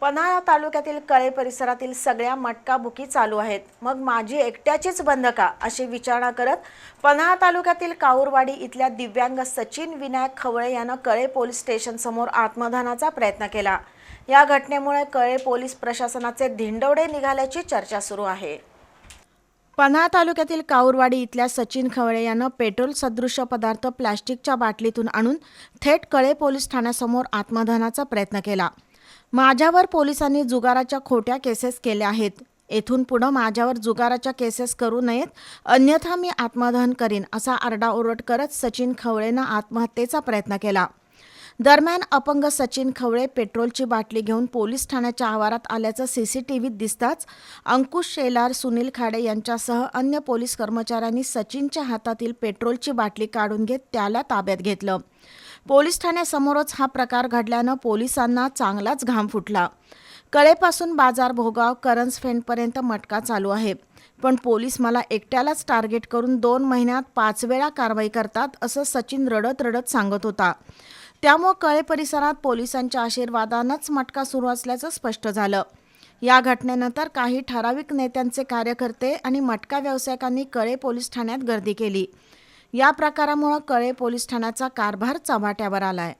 पन्हाळा तालुक्यातील कळे परिसरातील सगळ्या मटका बुकी चालू आहेत. मग माझी एकट्याचीच बंद का? अशी विचारणा करत पन्हाळा तालुक्यातील काऊरवाडी इथल्या दिव्यांग सचिन विनायक खवळे यानं कळे पोलीस स्टेशनसमोर आत्मदानाचा प्रयत्न केला. या घटनेमुळे कळे पोलीस प्रशासनाचे धिंडवडे निघाल्याची चर्चा सुरू आहे. पन्हाळा तालुक्यातील काऊरवाडी इथल्या सचिन खवळे यानं पेट्रोल सदृश्य पदार्थ प्लॅस्टिकच्या बाटलीतून आणून थेट कळे पोलीस ठाण्यासमोर आत्मदहनाचा प्रयत्न केला. माझ्यावर पोलिसांनी जुगाराच्या खोट्या केसेस केल्या आहेत. येथून पुढं माझ्यावर जुगाराच्या केसेस करू नयेत. अन्यथा मी आत्मदहन करीन असा आरडाओरड करत सचिन खवळेनं आत्महत्येचा प्रयत्न केला. दरम्यान अपंग सचिन खवळे पेट्रोलची बाटली घेऊन पोलीस ठाण्याच्या आवारात आल्याचं सीसीटीव्हीत दिसताच अंकुश शेलार सुनील खाडे यांच्यासह अन्य पोलीस कर्मचाऱ्यांनी सचिनच्या हातातील पेट्रोलची बाटली काढून घेत त्याला ताब्यात घेतलं. पोलीस ठाण्यासमोरच हा प्रकार घडल्यानं पोलिसांना चांगलाच घाम फुटला. कळेपासून बाजार भोगाव करंजफेंडपर्यंत मटका चालू आहे. पण पोलीस मला एकट्यालाच टार्गेट करून दोन महिन्यात पाच वेळा कारवाई करतात असं सचिन रडत रडत सांगत होता. त्यामुळं कळे परिसरात पोलिसांच्या आशीर्वादानंच मटका सुरू असल्याचं स्पष्ट झालं. या घटनेनंतर काही ठराविक नेत्यांचे कार्यकर्ते आणि मटका व्यावसायिकांनी कळे पोलीस ठाण्यात गर्दी केली. या प्रकारामुळं कळे पोलीस ठाण्याचा कारभार चव्हाट्यावर आलाय.